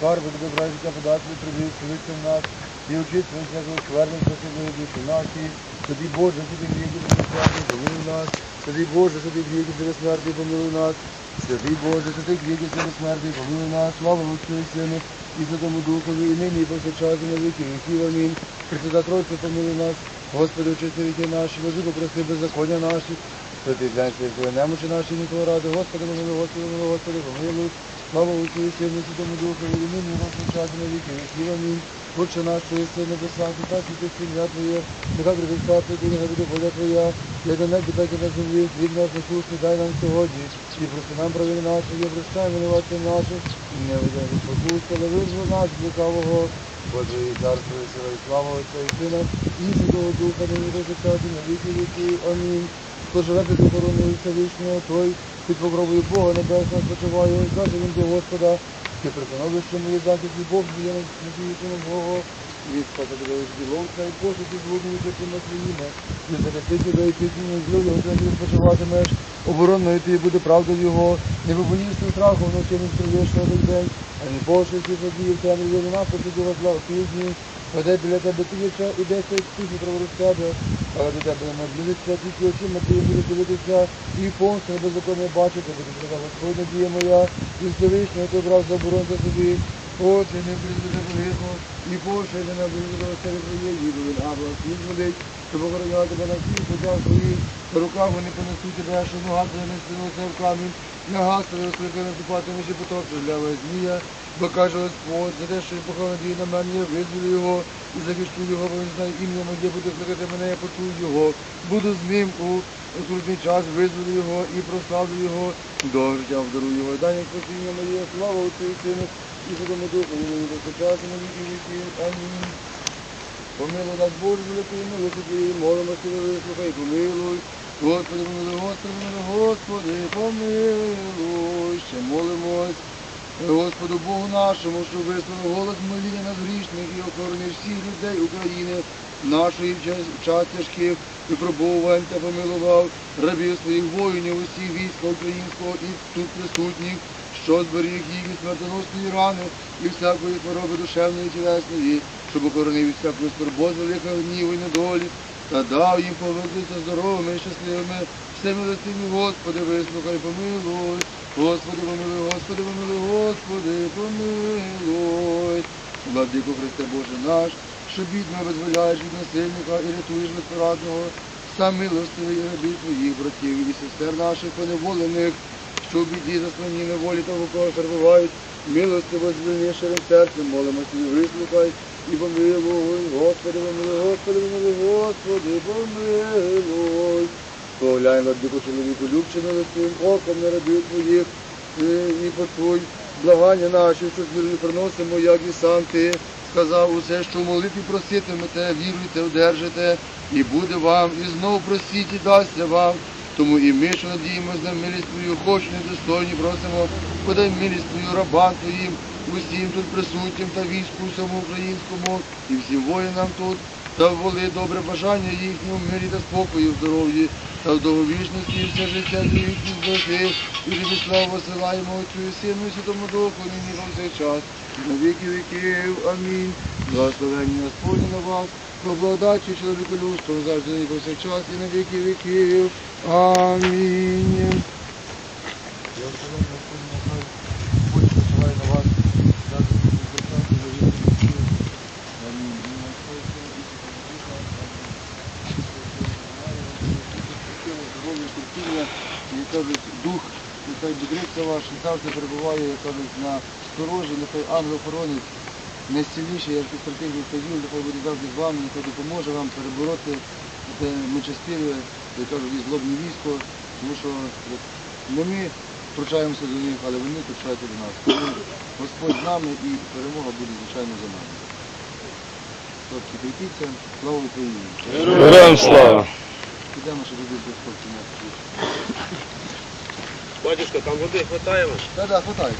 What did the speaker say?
скарби, до добра і життя подати, прибіг, в нас, і святого скверним святої душі наші, тобі Боже, тобі гріхи, тобі смерті, помилуй нас, тобі Боже, тобі гріхи, тобі смерті, помилуй нас, святий Боже, тобі гріхи, тобі смерті, помилуй нас, слава Отцю і Сину, і Святому Духові, і нині, і повсякчас, і на віки віків, амінь. Пресвята Тройця, помилуй нас, Господи, очисти віки наші, ложи попроси беззаконня наші, день святої немочі наші, не твого ради, Господи, помилуй, Господи, помилуй, Господи, помилуй, слава Отцю і Сину, Святому Духові, і нині, повсякчас, і на віки. Віків, амінь. Отче наш, що єси на небесах, так і ти сім'я Твоє, нехай буде царство Твоє, нехай буде воля Твоя, як на небі, так і на землі, хліб наш насущний дай нам сьогодні, і прости нам провини наші, і прощаємо винуватцям нашим, і не ведемо від спокуси, але визволи нас лукавого, Боже, і царство, і сила, і слава Отця і Сина, і Святого Духа, до часу, на віки віки. Амінь. Хто живе під охороною Всевишнього, той під покровою Бога Небесного спочиває, каже він до Господа, ти пристановище моє захист і Бог моє надіючому Богу, від спасателя діловця і пошуки злобні часами своїми, і захистити до пісні злю, його землі спочиватимеш, оборонною ти буде правда його, не побоїшся страху вночі не скриєш на день, а не пошуки події в темряві вина посиділа зла у пізні, Веде біля тебе тисяча і десять тисяч праворуч тебе, але до тебе не наблизиться, тільки очима ти буде дивитися, і помста беззаконне бачити, буде сказала Господь надія моя, і Всевишнього ти брав заборонити собі, Отче, не призведе полізно, і Боже, не себе твоє, їду він або світ водить, щоб охороняти тебе на всіх путях своїх, руках вони понесуть тебе, що нога не стилася в камінь, нога твоя розкрити наступатимеш і потопчеш для змія, бо каже Господь, за те, що він поховав надію на мене, я визволю його і захищу його, бо він знає ім'я моє, буде слухати мене, я почую його, буду з ним у трудний час, визволю його і прославлю його, до життя вдарую його, дай як спасіння моє, слава Отцю і Сину, і Святому Духу, і до часу на віки віків. Амінь. Помилуй нас, Боже, великої милості молимося, вислухай, помилуй. Господи, помилуй, Господи, помилуй, Господи, помилуй, ще молимось. Господу Богу нашому, що висловив голос моління над грішних і охоронив всіх людей України, нашої в час- тяжких випробувань та помилував рабів своїх воїнів, усіх війська українського і тут присутніх, що зберіг їх від смертоносної рани і всякої хвороби душевної і тілесної, щоб охоронив всякої скорбот, великого гніву і недолі, та дав їм повернутися здоровими і щасливими. Всемилостиві, Господи, вислухай, помилуй. Господи, помилуй, Господи, помилуй, Господи, помилуй. Владико Христе Боже наш, що бідно визволяєш від насильника і рятуєш безпорадного, сам милостивий і рабів твоїх братів і сестер наших поневолених, що в біді заслані неволі в окопах перебувають, милостиво звільни ширим серцем, молимося і вислухай, і помилуй, Господи, помилуй, Господи, помилуй, Господи, помилуй. Поглянь, владику чоловіку, любчину лицим оком на рабів твоїх, е, і почуй благання наші, що вірою приносимо, як і сам ти сказав усе, що в молитві проситимете, віруйте, одержите, і буде вам, і знов просіть, і дасться вам. Тому і ми, що надіємося на милість твою, хоч недостойні, просимо, подай милість твою рабам твоїм, усім тут присутнім та війську всьому українському, і всім воїнам тут, та воли добре бажання їхнього в мирі та спокою, здоров'ї, та в довговічності і все життя їхні зберегти, і тобі славу посилаємо Отцю і Сину і Святому Духу, нині на цей час, і на віки віків. Амінь. Благословення Господні на вас, про благодачі чоловіку людству, завжди і повсякчас, і на віки віків. Амінь. Я встановлю Господь нехай Господь посилає на вас, завжди і повсякчас, і на віки віків. Амінь. І на Господь, і на здоров'я, терпіння, і кажуть, дух, нехай ваш, і завжди перебуває, як кажуть, на сторожі, нехай ангел-охоронець, найсильніший, як стратегію казів, нехай буде завжди з вами, нехай допоможе вам перебороти те нечестиве, як кажуть, і злобне військо, тому що не ми втручаємося до них, але вони втручаються до нас. Господь з нами і перемога буде, звичайно, за нами. Хлопці, кріпіться, слава Україні! Героям слава! Підемо, щоб люди без хлопців не Батюшка, там води хватає вам? Так, так, хватає.